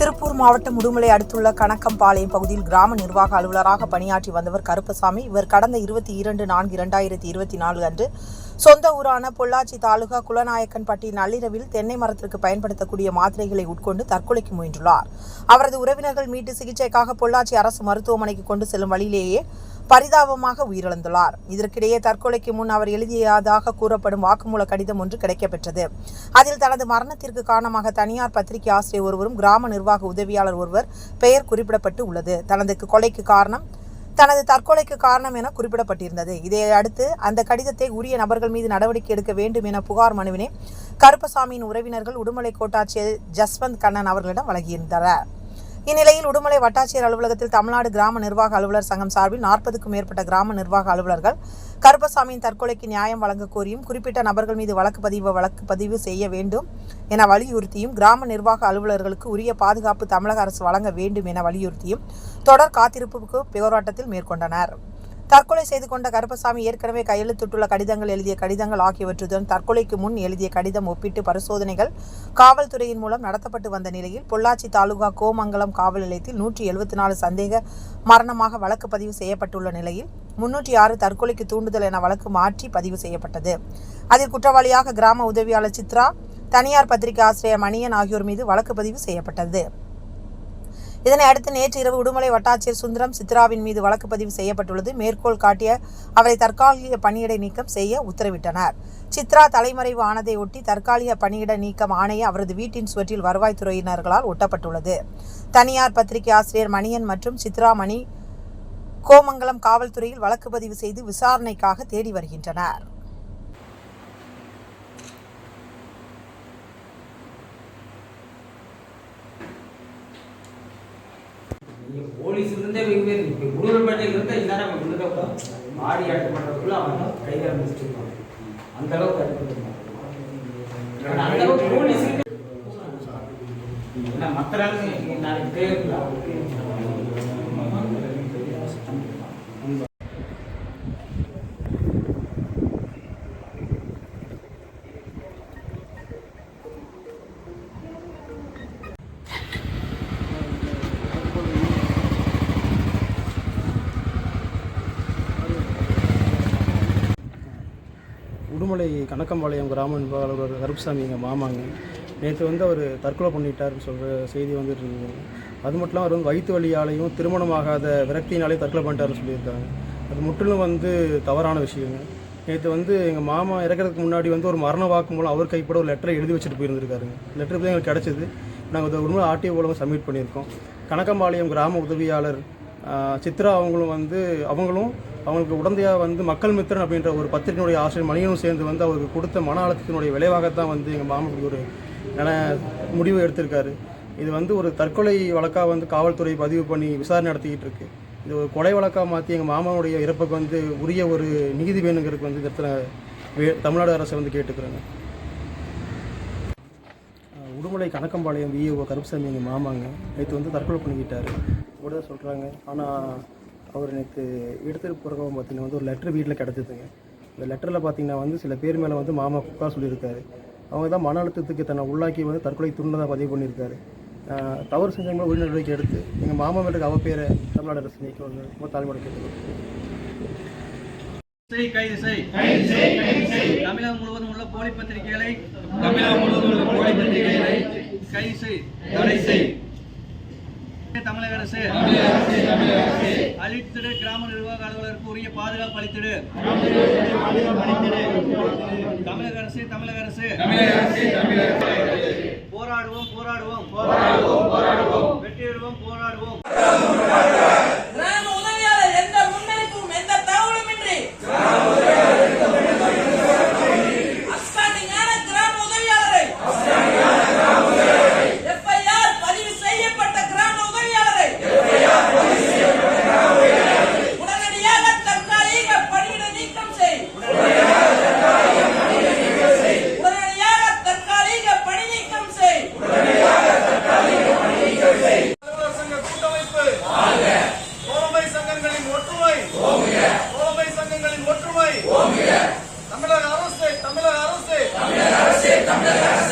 திருப்பூர் மாவட்டம் உடுமலை அடுத்துள்ள கணக்கம்பாளையம் பகுதியில் கிராம நிர்வாக அலுவலராக பணியாற்றி வந்தவர் கருப்பசாமி. இவர் கடந்த இருபத்தி இரண்டு நான்கு இரண்டாயிரத்தி இருபத்தி நாலு அன்று சொந்த ஊரான பொள்ளாச்சி தாலுகா குலநாயக்கன்பட்டி நள்ளிரவில் தென்னை மரத்திற்கு பயன்படுத்தக்கூடிய மாத்திரைகளை உட்கொண்டு தற்கொலைக்கு முயன்றுள்ளார். அவரது உறவினர்கள் மீட்டு சிகிச்சைக்காக பொள்ளாச்சி அரசு மருத்துவமனைக்கு கொண்டு செல்லும் வழியிலேயே பரிதாபமாக உயிரிழந்துள்ளார். இதற்கிடையே தற்கொலைக்கு முன் அவர் எழுதியதாக கூறப்படும் வாக்குமூல கடிதம் ஒன்று கிடைக்கப்பெற்றது. அதில் தனது மரணத்திற்கு காரணமாக தனியார் பத்திரிகை ஆசிரியர் ஒருவரும் கிராம நிர்வாக உதவியாளர் ஒருவர் பெயர் குறிப்பிடப்பட்டு உள்ளது. தனது கொலைக்கு காரணம் தனது தற்கொலைக்கு காரணம் என குறிப்பிடப்பட்டிருந்தது. இதையடுத்து அந்த கடிதத்தை உரிய நபர்கள் மீது நடவடிக்கை எடுக்க வேண்டும் என புகார் மனுவினை கருப்பசாமியின் உறவினர்கள் உடுமலை கோட்டாட்சியர் ஜஸ்வந்த் கண்ணன் அவர்களிடம் வழங்கியிருந்தனர். இந்நிலையில் உடுமலை வட்டாட்சியர் அலுவலகத்தில் தமிழ்நாடு கிராம நிர்வாக அலுவலர் சங்கம் சார்பில் நாற்பதுக்கும் மேற்பட்ட கிராம நிர்வாக அலுவலர்கள் கருப்பசாமியின் தற்கொலைக்கு நியாயம் வழங்க கோரியும் குறிப்பிட்ட நபர்கள் மீது வழக்கு பதிவு வழக்கு பதிவு செய்ய வேண்டும் என வலியுறுத்தியும் கிராம நிர்வாக அலுவலர்களுக்கு உரிய பாதுகாப்பு தமிழக அரசு வழங்க வேண்டும் என வலியுறுத்தியும் தொடர் காத்திருப்புக்கு போராட்டத்தில் மேற்கொண்டனர். தற்கொலை செய்து கொண்ட கருப்பசாமி ஏற்கனவே கையெழுத்திட்டுள்ள கடிதங்கள் எழுதிய கடிதங்கள் ஆகியவற்றுடன் தற்கொலைக்கு முன் எழுதிய கடிதம் ஒப்பிட்டு பரிசோதனைகள் காவல்துறையின் மூலம் நடத்தப்பட்டு வந்த நிலையில் பொள்ளாச்சி தாலுகா கோமங்கலம் காவல் நிலையத்தில் நூற்றி எழுபத்தி நாலு சந்தேக மரணமாக வழக்கு பதிவு செய்யப்பட்டுள்ள நிலையில் முன்னூற்றி ஆறு தற்கொலைக்கு தூண்டுதல் என வழக்கு மாற்றி பதிவு செய்யப்பட்டது. அதில் குற்றவாளியாக கிராம உதவியாளர் சித்ரா தனியார் பத்திரிகை ஆசிரியர் மணியன் ஆகியோர் மீது வழக்கு பதிவு செய்யப்பட்டது. இதனை அடுத்து நேற்று இரவு உடுமலை வட்டாட்சியர் சுந்தரம் சித்ராவின் மீது வழக்கு பதிவு செய்யப்பட்டுள்ளது. மேற்கோள் காட்டிய அவரை தற்காலிக பணியிடை நீக்கம் செய்ய உத்தரவிட்டனர். சித்ரா தலைமறைவு ஆனதை ஒட்டி தற்காலிக பணியிட நீக்கம் ஆணைய அவரது வீட்டின் சுவற்றில் வருவாய்த்துறையினர்களால் ஒட்டப்பட்டுள்ளது. தனியார் பத்திரிகை ஆசிரியர் மணியன் மற்றும் சித்ரா மணி கோமங்கலம் காவல்துறையில் வழக்கு பதிவு செய்து விசாரணைக்காக தேடி வருகின்றனர். நீங்கள் போலீஸ் இருந்தே வெகு இப்போ உடுமல்பேட்டையில் இருந்தால் இந்நேரம் அவன் உள்ளத மாடி ஆட்டம் பண்ணுறதுக்குள்ள அவங்க கையில் முடிச்சிருப்பான் அந்த அளவுக்கு அது பண்ணிருப்பான். அந்த அளவுக்கு போலீஸ் இருக்கு. ஏன்னா மற்ற நாளைக்கு நாளைக்கு தேவையில்லை உடுமலை கணக்கம்பாளையம் கிராம நிர்வாக கருப்புசாமி எங்கள் மாமாங்க. நேற்று வந்து அவர் தற்கொலை பண்ணிட்டாருன்னு சொல்கிற செய்தி வந்துட்டு இருந்தது. அது மட்டும் இல்லாமல் அவர் வந்து வயிற்று வலியாலையும் திருமணமாகாத விரக்தியினாலேயும் தற்கொலை பண்ணிட்டாருன்னு சொல்லியிருக்காங்க. அது முற்றிலும் வந்து தவறான விஷயங்க. நேற்று வந்து எங்கள் மாமா இறக்கிறதுக்கு முன்னாடி வந்து ஒரு மரண வாக்கு மூலம் அவர் கைப்பட ஒரு லெட்டரை எழுதி வச்சுட்டு போயிருந்திருக்காருங்க. லெட்டர் போய் எங்களுக்கு கிடச்சிது. நாங்கள் அதை உண்மை ஆர்டிஓ மூலம் சப்மிட் பண்ணியிருக்கோம். கணக்கம்பாளையம் கிராம உதவியாளர் சித்ரா அவங்களும் வந்து அவங்களும் அவங்களுக்கு உடந்தையாக வந்து மக்கள் மித்திரன் அப்படின்ற ஒரு பத்திரிகையினுடைய ஆசிரியர் மணியனும் சேர்ந்து வந்து அவருக்கு கொடுத்த மன அழுத்தத்தினுடைய விளைவாகத்தான் வந்து எங்கள் மாமன் ஒரு நில முடிவு எடுத்திருக்காரு. இது வந்து ஒரு தற்கொலை வழக்காக வந்து காவல்துறை பதிவு பண்ணி விசாரணை நடத்திக்கிட்டு இருக்கு. இது ஒரு கொலை வழக்காக மாற்றி எங்கள் மாமாவுடைய இறப்புக்கு வந்து உரிய ஒரு நீதி வேணுங்கிறதுக்கு வந்து இந்த இடத்துல தமிழ்நாடு அரசை வந்து கேட்டுக்கிறேங்க. உடுமலை கணக்கம்பாளையம் விஏஓ கருப்புசாமி எங்கள் மாமாங்க நேற்று வந்து தற்கொலை பண்ணிக்கிட்டாரு. கூட தான் சொல்கிறாங்க ஆனால் அவர் நேற்று எடுத்துகிட்டு போகிறவங்க பார்த்தீங்கன்னா வந்து ஒரு லெட்டர் வீட்டில் கிடச்சிதுங்க. இந்த லெட்டரில் பார்த்தீங்கன்னா வந்து சில பேர் மேலே வந்து மாமா குக்கா சொல்லியிருக்காரு. அவங்க தான் மன அழுத்தத்துக்கு தன்னை உள்ளாக்கி வந்து தற்கொலை துண்டதாக பதிவு பண்ணியிருக்காரு. தவறு செஞ்சவங்க உரிய நடவடிக்கை எடுத்து எங்கள் மாமா மேலே அவ பேரை தமிழ்நாடு அரசு நீக்க வந்து ரொம்ப கைது செய் தமிழகம் முழுவதும் உள்ள போலி பத்திரிகைகளை தமிழகம் முழுவதும் உள்ள போலி பத்திரிகைகளை கைது செய் தடை செய் தமிழக அரசு. அளித்திடு கிராம நிர்வாக அலுவலருக்கு உரிய பாதுகாப்பு அளித்திடு. தமிழக அரசு தமிழக அரசு. போராடுவோம் போராடுவோம் போராடுவோம். போராடுவோம் பெறுவோம் போராடுவோம். Yes.